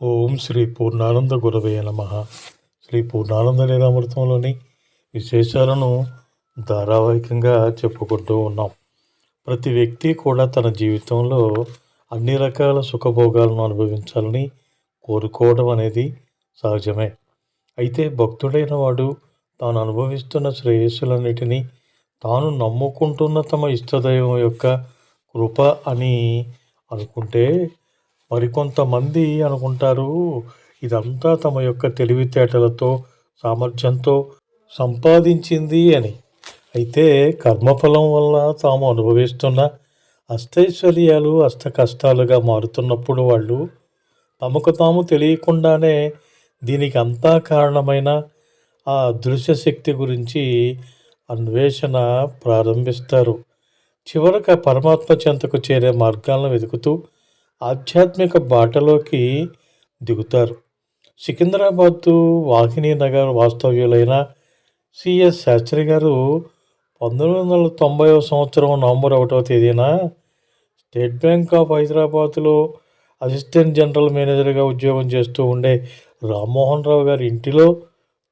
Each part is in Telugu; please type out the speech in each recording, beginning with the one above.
ఓం శ్రీ పూర్ణానంద గురవే నమ. శ్రీ పూర్ణానంద లీలామృతంలోని విశేషాలను ధారావాహికంగా చెప్పుకుంటూ ఉన్నాం. ప్రతి వ్యక్తి కూడా తన జీవితంలో అన్ని రకాల సుఖభోగాలను అనుభవించాలని కోరుకోవడం అనేది సహజమే. అయితే భక్తుడైన వాడు తాను అనుభవిస్తున్న శ్రేయస్సులన్నిటినీ తాను నమ్ముకుంటున్న తమ ఇష్టదైవం యొక్క కృప అని అనుకుంటే మరికొంతమంది అనుకుంటారు ఇదంతా తమ యొక్క తెలివితేటలతో సామర్థ్యంతో సంపాదించింది అని. అయితే కర్మఫలం వల్ల తాము అనుభవిస్తున్న అష్టైశ్వర్యాలు అష్ట కష్టాలుగా మారుతున్నప్పుడు వాళ్ళు తమకు తాము తెలియకుండానే దీనికి అంతా కారణమైన ఆ అదృశ్య శక్తి గురించి అన్వేషణ ప్రారంభిస్తారు. చివరకు పరమాత్మ చెంతకు చేరే మార్గాలను వెతుకుతూ ఆధ్యాత్మిక బాటలోకి దిగుతారు. సికింద్రాబాద్ వాహిని నగర్ వాస్తవ్యులైన సిఎస్ శాస్త్రి గారు పంతొమ్మిది వందల తొంభై సంవత్సరం నవంబర్ ఒకటవ తేదీన స్టేట్ బ్యాంక్ ఆఫ్ హైదరాబాద్లో అసిస్టెంట్ జనరల్ మేనేజర్గా ఉద్యోగం చేస్తూ ఉండే రామ్మోహన్ రావు గారి ఇంటిలో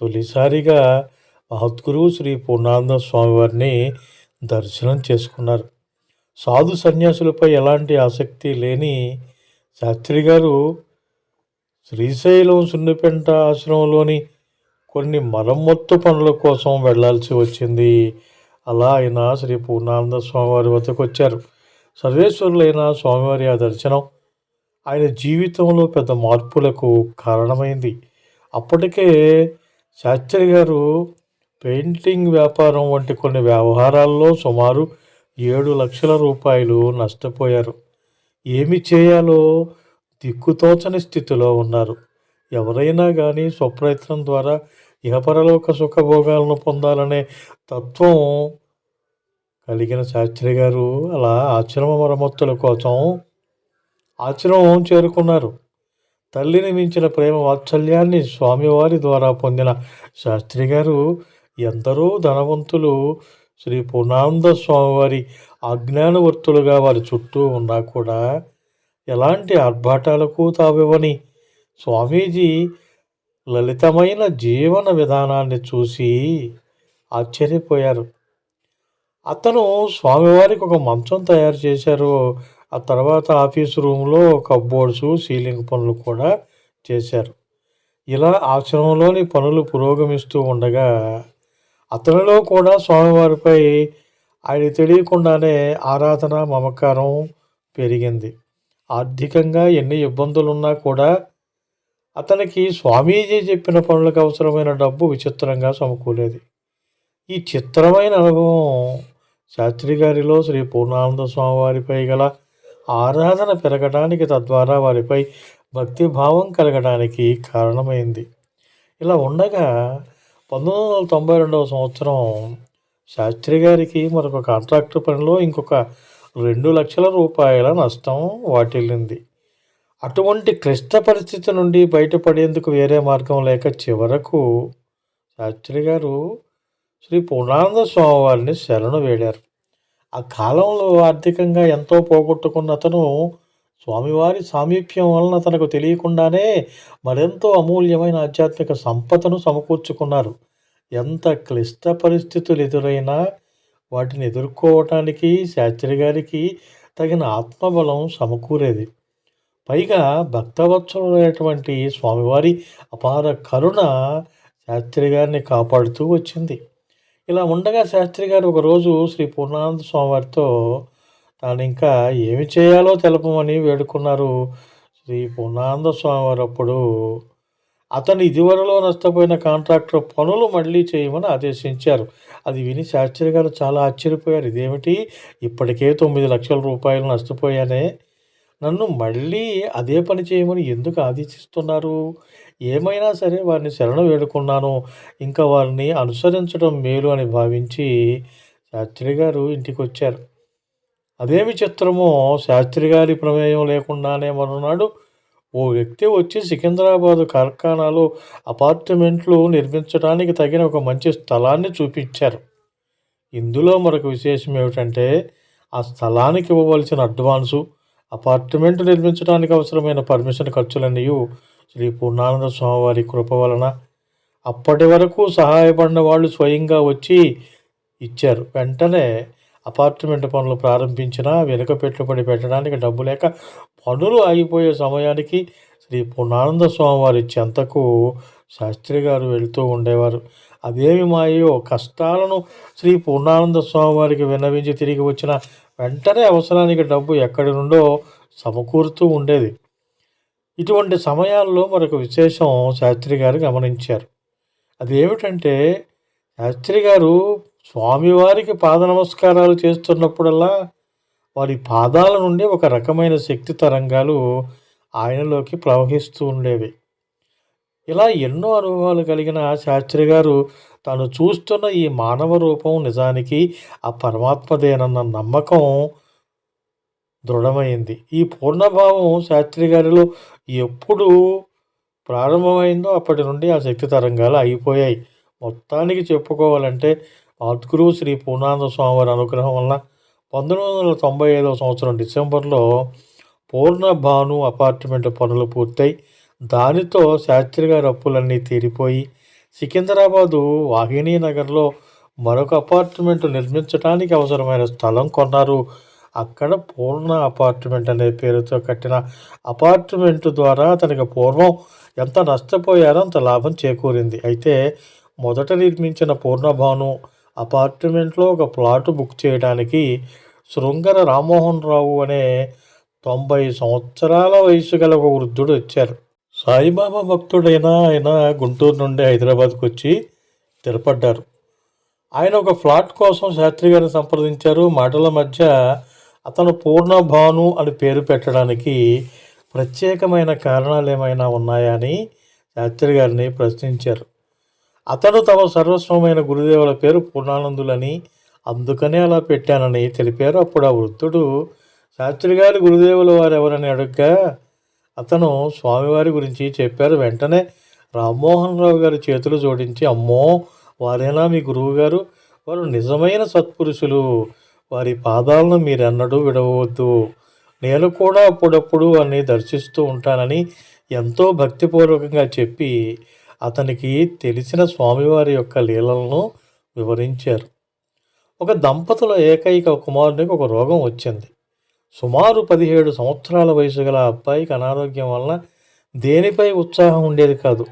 తొలిసారిగా మహద్గురువు శ్రీ పూర్ణానంద స్వామి వారిని దర్శనం చేసుకున్నారు. సాధు సన్యాసులపై ఎలాంటి ఆసక్తి లేని శాస్త్రి గారు శ్రీశైలం సున్నిపెంట ఆశ్రమంలోని కొన్ని మరమ్మత్తు పనుల కోసం వెళ్ళాల్సి వచ్చింది. అలా ఆయన శ్రీ పూర్ణానంద స్వామివారి వద్దకు వచ్చారు. సర్వేశ్వరులైన స్వామివారి ఆ దర్శనం ఆయన జీవితంలో పెద్ద మార్పులకు కారణమైంది. అప్పటికే శాస్త్రి గారు పెయింటింగ్ వ్యాపారం వంటి కొన్ని వ్యవహారాల్లో సుమారు ఏడు లక్షల రూపాయలు నష్టపోయారు. ఏమి చేయాలో దిక్కుతోచని స్థితిలో ఉన్నారు. ఎవరైనా కానీ స్వప్రయత్నం ద్వారా ఇహపరలోక సుఖభోగాలను పొందాలనే తత్వం కలిగిన శాస్త్రి గారు అలా ఆశ్రమ మరమ్మతుల కోసం ఆశ్రమం చేరుకున్నారు. తల్లిని మించిన ప్రేమ వాత్సల్యాన్ని స్వామివారి ద్వారా పొందిన శాస్త్రి గారు ఎందరో ధనవంతులు శ్రీ పూర్ణానంద స్వామివారి అజ్ఞానవర్తులుగా వారి చుట్టూ ఉన్నా కూడా ఎలాంటి ఆర్భాటాలకు తావివ్వని స్వామీజీ లలితమైన జీవన విధానాన్ని చూసి ఆశ్చర్యపోయారు. అతను స్వామివారికి ఒక మంచం తయారు చేశారు. ఆ తర్వాత ఆఫీస్ రూమ్లో కబ్బోర్డ్స్ సీలింగ్ పనులు కూడా చేశారు. ఇలా ఆశ్రమంలోని పనులు పురోగమిస్తూ ఉండగా అతనిలో కూడా స్వామివారిపై ఆయన తెలియకుండానే ఆరాధన మమకారం పెరిగింది. ఆర్థికంగా ఎన్ని ఇబ్బందులున్నా కూడా అతనికి స్వామీజీ చెప్పిన పనులకు అవసరమైన డబ్బు విచిత్రంగా సమకూలేది ఈ చిత్రమైన అనుభవం శాస్త్రి గారిలో శ్రీ పూర్ణానంద స్వామివారిపై గల ఆరాధన పెరగడానికి తద్వారా వారిపై భక్తిభావం కలగడానికి కారణమైంది. ఇలా ఉండగా పంతొమ్మిది వందల తొంభై రెండవ సంవత్సరం శాస్త్రి గారికి మరొక కాంట్రాక్టర్ పనిలో ఇంకొక రెండు లక్షల రూపాయల నష్టం వాటిల్లింది. అటువంటి క్లిష్ట పరిస్థితి నుండి బయటపడేందుకు వేరే మార్గం లేక చివరకు శాస్త్రి గారు శ్రీ పూర్ణానంద స్వామి వారిని శరణు వేడారు. ఆ కాలంలో ఆర్థికంగా ఎంతో పోగొట్టుకున్న అతను స్వామివారి సామీప్యం వలన తనకు తెలియకుండానే మరెంతో అమూల్యమైన ఆధ్యాత్మిక సంపదను సమకూర్చుకున్నారు. ఎంత క్లిష్ట పరిస్థితులు ఎదురైనా వాటిని ఎదుర్కోవటానికి శాస్త్రి గారికి తగిన ఆత్మబలం సమకూరేది. పైగా భక్తవత్సలైనటువంటి స్వామివారి అపార కరుణ శాస్త్రి గారిని కాపాడుతూ వచ్చింది. ఇలా ఉండగా శాస్త్రి గారు ఒకరోజు శ్రీ పూర్ణానంద స్వామివారితో తాను ఇంకా ఏమి చేయాలో తెలపమని వేడుకున్నారు శ్రీ పూర్ణానంద స్వామివారు అప్పుడు అతను ఇదివరలో నష్టపోయిన కాంట్రాక్టర్ పనులు మళ్ళీ చేయమని ఆదేశించారు. అది విని శాస్త్రి గారు చాలా ఆశ్చర్యపోయారు. ఇదేమిటి? ఇప్పటికే తొమ్మిది లక్షల రూపాయలు నష్టపోయానే? నన్ను మళ్ళీ అదే పని చేయమని ఎందుకు ఆదేశిస్తున్నారు? ఏమైనా సరే వారిని శరణ వేడుకున్నాను. ఇంకా వారిని అనుసరించడం మేలు అని భావించి శాస్త్రి గారు ఇంటికి వచ్చారు అదేమి చిత్రమో శాస్త్రి గారి ప్రమేయం లేకుండానే మరునాడు ఓ వ్యక్తి వచ్చి సికింద్రాబాద్ కార్ఖానాలో అపార్ట్మెంట్లు నిర్మించడానికి తగిన ఒక మంచి స్థలాన్ని చూపించారు. ఇందులో మరొక విశేషం ఏమిటంటే ఆ స్థలానికి ఇవ్వవలసిన అడ్వాన్సు అపార్ట్మెంట్ నిర్మించడానికి అవసరమైన పర్మిషన్ ఖర్చులన్నీ శ్రీ పూర్ణానంద స్వామివారి కృప వలన అప్పటి వరకు సహాయపడిన వాళ్ళు స్వయంగా వచ్చి ఇచ్చారు. వెంటనే అపార్ట్మెంట్ పనులు ప్రారంభించినా వెనుక పెట్టుబడి పెట్టడానికి డబ్బు లేక పనులు ఆగిపోయే సమయానికి శ్రీ పూర్ణానంద స్వామివారి చెంతకు శాస్త్రి గారు వెళ్తూ ఉండేవారు. అదేమి మాయో కష్టాలను శ్రీ పూర్ణానంద స్వామివారికి విన్నవించి తిరిగి వచ్చిన వెంటనే అవసరానికి డబ్బు ఎక్కడి నుండో సమకూరుతూ ఉండేది. ఇటువంటి సమయాల్లో మరొక విశేషం శాస్త్రి గారు గమనించారు. అదేమిటంటే శాస్త్రి గారు స్వామివారికి పాద నమస్కారాలు చేస్తున్నప్పుడల్లా వారి పాదాల నుండి ఒక రకమైన శక్తి తరంగాలు ఆయనలోకి ప్రవహిస్తూ ఉండేవి. ఇలా ఎన్నో అనుభవాలు కలిగిన శాస్త్రి గారు తాను చూస్తున్న ఈ మానవ రూపం నిజానికి ఆ పరమాత్మదేనన్న నమ్మకం దృఢమైంది. ఈ పూర్ణభావం శాస్త్రి గారిలో ఎప్పుడు ప్రారంభమైందో అప్పటి నుండి ఆ శక్తి తరంగాలు అయిపోయాయి మొత్తానికి చెప్పుకోవాలంటే ఆద్గురువు శ్రీ పూర్ణానంద స్వామివారి అనుగ్రహం వల్ల పంతొమ్మిది వందల తొంభై ఐదవ సంవత్సరం డిసెంబర్లో పూర్ణభాను అపార్ట్మెంట్ పనులు పూర్తయి దానితో శాస్త్రి గారి అప్పులన్నీ తీరిపోయి సికింద్రాబాదు వాహినీ నగర్లో మరొక అపార్ట్మెంట్ నిర్మించడానికి అవసరమైన స్థలం కొన్నారు. అక్కడ పూర్ణ అపార్ట్మెంట్ అనే పేరుతో కట్టిన అపార్ట్మెంట్ ద్వారా అతనికి పూర్వం ఎంత నష్టపోయారో అంత లాభం చేకూరింది. అయితే మొదట నిర్మించిన పూర్ణభాను అపార్ట్మెంట్లో ఒక ప్లాటు బుక్ చేయడానికి శృంగర రామ్మోహన్ రావు అనే తొంభై సంవత్సరాల వయసు గల ఒక వృద్ధుడు వచ్చారు. సాయిబాబా భక్తుడైన ఆయన గుంటూరు నుండి హైదరాబాద్కు వచ్చి స్థిరపడ్డారు. ఆయన ఒక ఫ్లాట్ కోసం శాస్త్రి గారిని సంప్రదించారు. మాటల మధ్య అతను పూర్ణ భాను అని పేరు పెట్టడానికి ప్రత్యేకమైన కారణాలు ఏమైనా ఉన్నాయా అని శాస్త్రి గారిని ప్రశ్నించారు. అతడు తమ సర్వస్వమైన గురుదేవుల పేరు పూర్ణానందులని అందుకనే అలా పెట్టానని తెలిపారు. అప్పుడు ఆ వృద్ధుడు శాస్త్రి గారి గురుదేవుల వారు ఎవరని అడుగ్గా అతను స్వామివారి గురించి చెప్పారు. వెంటనే రామ్మోహన్ రావు గారి చేతులు జోడించి అమ్మో వారేనా మీ గురువు గారు వారు నిజమైన సత్పురుషులు. వారి పాదాలను మీరెన్నడూ విడవద్దు నేను కూడా అప్పుడప్పుడు వారిని దర్శిస్తూ ఉంటానని ఎంతో భక్తిపూర్వకంగా చెప్పి అతనికి తెలిసిన స్వామివారి యొక్క లీలలను వివరించారు. ఒక దంపతుల ఏకైక కుమారునికి ఒక రోగం వచ్చింది. సుమారు పదిహేడు సంవత్సరాల వయసు గల అబ్బాయికి అనారోగ్యం వలన దేనిపై ఉత్సాహం ఉండేది కాదు.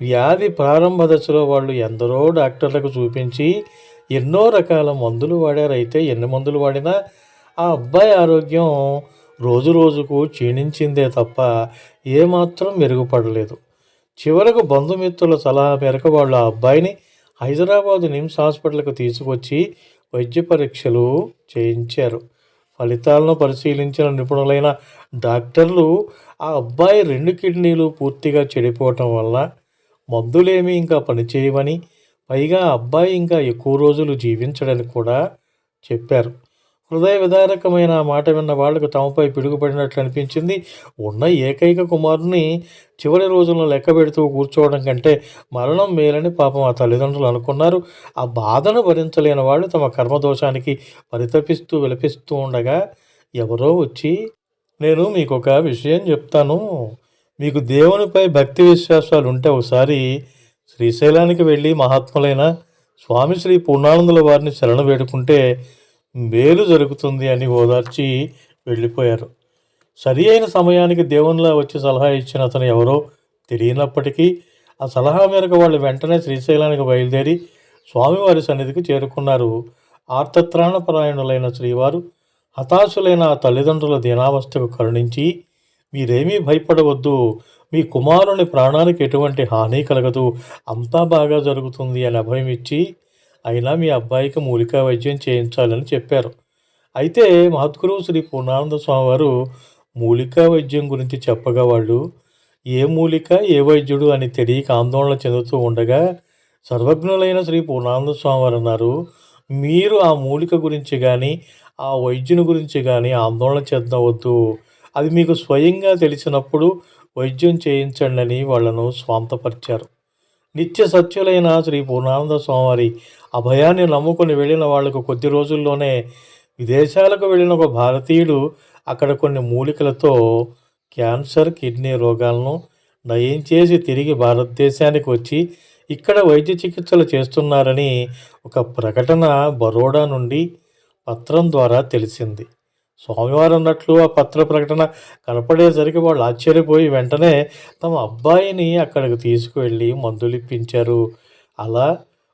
వ్యాధి ప్రారంభ దశలో వాళ్ళు ఎందరో డాక్టర్లకు చూపించి ఎన్నో రకాల మందులు వాడారు. అయితే ఎన్ని మందులు వాడినా ఆ అబ్బాయి ఆరోగ్యం రోజు రోజుకు క్షీణించిందే తప్ప ఏమాత్రం మెరుగుపడలేదు. చివరకు బంధుమిత్రుల సలహా మేరకు వాళ్ళు ఆ అబ్బాయిని హైదరాబాదు నిమ్స్ హాస్పిటల్కు తీసుకొచ్చి వైద్య పరీక్షలు చేయించారు. ఫలితాలను పరిశీలించిన నిపుణులైన డాక్టర్లు ఆ అబ్బాయి రెండు కిడ్నీలు పూర్తిగా చెడిపోవటం వల్ల మందులేమీ ఇంకా పనిచేయవని పైగా ఆ అబ్బాయి ఇంకా ఎక్కువ రోజులు జీవించడని కూడా చెప్పారు. హృదయ విదారకమైన మాట విన్న వాళ్ళకు తమపై పిడుగుపడినట్లు అనిపించింది. ఉన్న ఏకైక కుమారుని చివరి రోజుల్లో లెక్క పెడుతూ కూర్చోవడం కంటే మరణం మేలని పాపం ఆ తల్లిదండ్రులు అనుకున్నారు. ఆ బాధను భరించలేని వాళ్ళు తమ కర్మదోషానికి పరితపిస్తూ విలపిస్తూ ఉండగా ఎవరో వచ్చి నేను మీకు ఒక విషయం చెప్తాను. మీకు దేవునిపై భక్తి విశ్వాసాలు ఉంటే ఒకసారి శ్రీశైలానికి వెళ్ళి మహాత్ములైన స్వామి శ్రీ పూర్ణానందుల వారిని శరణ వేడుకుంటే మేలు జరుగుతుంది అని ఓదార్చి వెళ్ళిపోయారు. సరి అయిన సమయానికి దేవునిలా వచ్చి సలహా ఇచ్చిన అతను ఎవరో తెలియనప్పటికీ ఆ సలహా మేరకు వాళ్ళు వెంటనే శ్రీశైలానికి బయలుదేరి స్వామివారి సన్నిధికి చేరుకున్నారు. ఆర్తత్రాణపరాయణులైన శ్రీవారు హతాశులైన ఆ తల్లిదండ్రుల దీనావస్థకు కరుణించి మీరేమీ భయపడవద్దు. మీ కుమారుని ప్రాణానికి ఎటువంటి హాని కలగదు. అంతా బాగా జరుగుతుంది అని అభయం ఇచ్చి అయినా మీ అబ్బాయికి మూలికా వైద్యం చేయించాలని చెప్పారు. అయితే మహద్గురువు శ్రీ పూర్ణానంద స్వామి వారు మూలికా వైద్యం గురించి చెప్పగా వాళ్ళు ఏ మూలిక ఏ వైద్యుడు అని తెలియక ఆందోళన చెందుతూ ఉండగా సర్వజ్ఞులైన శ్రీ పూర్ణానంద స్వామి వారు అన్నారు మీరు ఆ మూలిక గురించి కానీ ఆ వైద్యుని గురించి కానీ ఆందోళన చెందవద్దు. అది మీకు స్వయంగా తెలిసినప్పుడు వైద్యం చేయించండి అని వాళ్ళను స్వాంతపరిచారు. నిత్య సత్యులైన శ్రీ పూర్ణానంద స్వామివారి అభయాన్ని నమ్ముకొని వెళ్ళిన వాళ్ళకు కొద్ది రోజుల్లోనే విదేశాలకు వెళ్ళిన ఒక భారతీయుడు అక్కడ కొన్ని మూలికలతో క్యాన్సర్ కిడ్నీ రోగాలను నయం చేసి తిరిగి భారతదేశానికి వచ్చి ఇక్కడ వైద్య చికిత్సలు చేస్తున్నారని ఒక ప్రకటన బరోడా నుండి పత్రం ద్వారా తెలిసింది. స్వామివారు అన్నట్లు ఆ పత్ర ప్రకటన కనపడేసరికి వాళ్ళు ఆశ్చర్యపోయి వెంటనే తమ అబ్బాయిని అక్కడికి తీసుకువెళ్ళి మందులు ఇప్పించారు అలా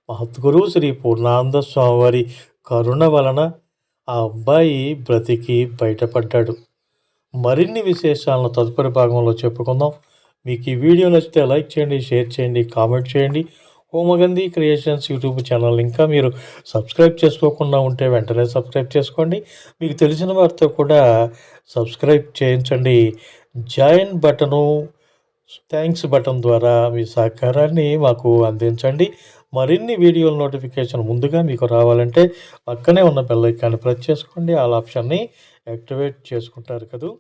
మహద్గురు శ్రీ పూర్ణానంద స్వామివారి కరుణ వలన ఆ అబ్బాయి బ్రతికి బయటపడ్డాడు. మరిన్ని విశేషాలను తదుపరి భాగంలో చెప్పుకుందాం. మీకు ఈ వీడియో నచ్చితే లైక్ చేయండి షేర్ చేయండి కామెంట్ చేయండి. Homagandhi creations YouTube channel. ఇంకా మీరు సబ్స్క్రైబ్ చేసుకోకుండా ఉంటే వెంటనే సబ్స్క్రైబ్ చేసుకోండి. మీకు తెలిసిన వారితో కూడా సబ్స్క్రైబ్ చేయించండి. జాయిన్ బటను థ్యాంక్స్ బటన్ ద్వారా మీ సహకారాన్ని మాకు అందించండి. మరిన్ని వీడియోల నోటిఫికేషన్ ముందుగా మీకు రావాలంటే పక్కనే ఉన్న బెల్ ఐకాన్ని ప్రెస్ చేసుకోండి. ఆల్ ఆప్షన్ని యాక్టివేట్ చేసుకుంటారు కదా.